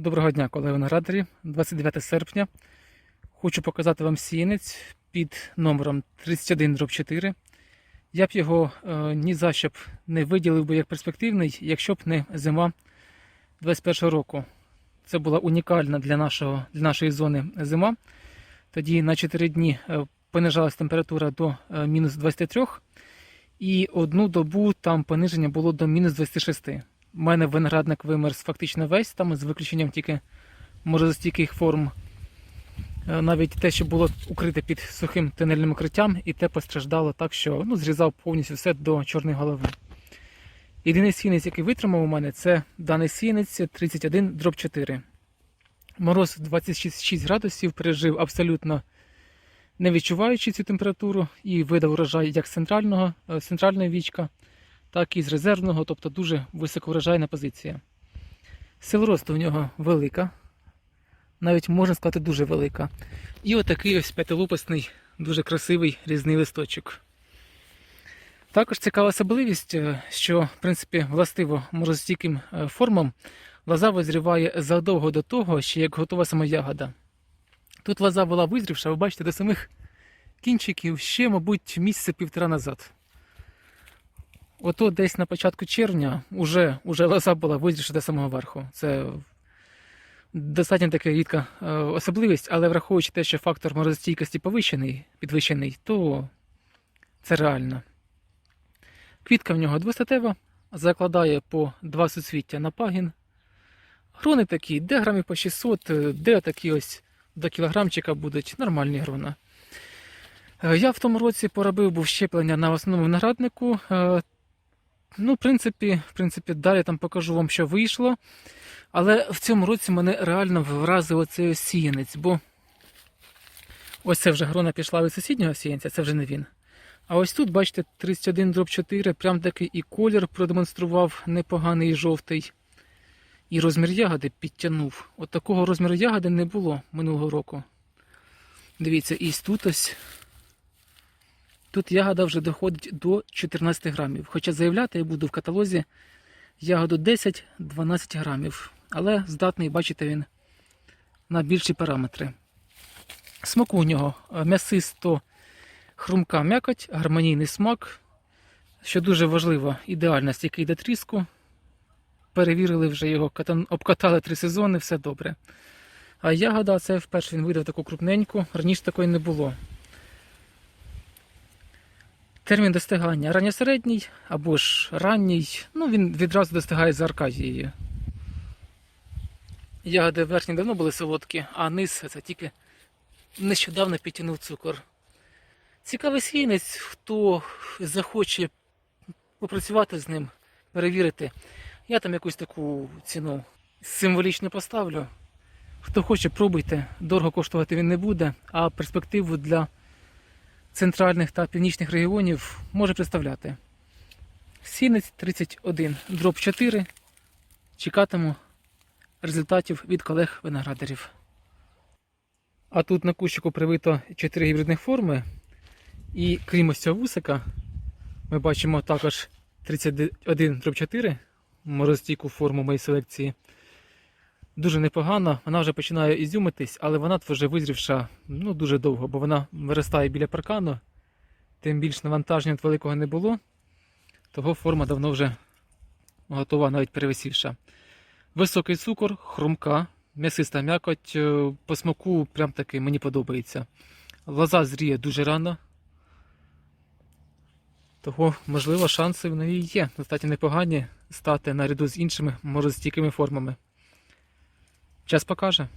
Доброго дня, колеги виноградарі. 29 серпня. Хочу показати вам сіянець під номером 31 4. Я б його е, ні за що б не виділив би як перспективний, якщо б не зима 21 року. Це була унікальна для, нашого, для нашої зони зима. Тоді на 4 дні е, понижалась температура до е, мінус 23, і одну добу там пониження було до мінус 26. У мене виноградник вимерз фактично весь, там з виключенням тільки морозостійких форм. Е, Навіть те, що було укрите під сухим тунельним укриттям, і те постраждало так, що ну, зрізав повністю все до чорної голови. Єдиний сінець, який витримав у мене, це даний сінець 31 дроб 4. Мороз 26 градусів пережив абсолютно не відчуваючи цю температуру, і видав урожай як центрального, е, центральної вічка, так і з резервного, тобто дуже високоврожайна позиція. Сила росту в нього велика, навіть можна сказати, дуже велика. І отакий ось п'ятилопасний, дуже красивий різний листочок. Також цікава особливість, е, що, в принципі, властиво морозостійким е, формам лоза визріває задовго до того, ще як готова сама ягода. Тут лоза була визрівша, ви бачите, до самих кінчиків ще, мабуть, місяця півтора назад. Ото десь на початку червня уже, уже лоза була визрівша до самого верху. Це достатньо така рідка е, особливість, але враховуючи те, що фактор морозостійкості повищений, підвищений, то це реально. Квітка в нього двостатева, закладає по два суцвіття на пагін. Грони такі, де грамів по 600, е, де такі ось до кілограмчика будуть нормальні грона. Е, Я в тому році поробив був щеплення на основному винограднику. Ну, в принципі, в принципі, далі там покажу вам, що вийшло. Але в цьому році мене реально вразив оцей ось бо ось це вже грона пішла від сусіднього сіянця, це вже не він. А ось тут, бачите, 31 дроб 4, прям такий і колір продемонстрував непоганий жовтий. І розмір ягоди підтягнув. От такого розміру ягоди не було минулого року. Дивіться, і тут ось. Тут ягода вже доходить до 14 грамів. Хоча заявляти я буду в каталозі ягоду 10-12 грамів. Але здатний, бачите, він на більші параметри. Смаку у нього м'ясисто хрумка м'якоть, гармонійний смак. Що дуже важливо, ідеальність, який йде тріску. Перевірили вже його, обкатали три сезони, все добре. А ягода, це вперше він видав таку крупненьку, раніше такої не було. Термін достигання ранньосередній або ж ранній, ну він відразу достигає за Аркадією. Ягоди верхні давно були солодкі, а низ це тільки нещодавно підтягнув цукор. Цікавий сіянець, хто захоче попрацювати з ним, перевірити. Я там якусь таку ціну символічно поставлю. Хто хоче, пробуйте. Дорого коштувати він не буде, а перспективу для центральних та північних регіонів може представляти. Сінець 31, дроб 4. Чекатиму результатів від колег-виноградарів. А тут на кущику привито 4 гібридних форми. І крім ось цього вусика, ми бачимо також 31 дроб 4 морозостійку форму моєї селекції. Дуже непогана, вона вже починає ізюмитись, але вона вже визрівша ну, дуже довго, бо вона виростає біля паркану. Тим більш навантаження великого не було. Того форма давно вже готова, навіть перевисівша. Високий цукор, хрумка, м'ясиста м'якоть. е, По смаку прям таки мені подобається. Лоза зріє дуже рано. Того, можливо, шанси в неї є достатньо непогані стати наряду з іншими морозостійкими формами. Час покаже.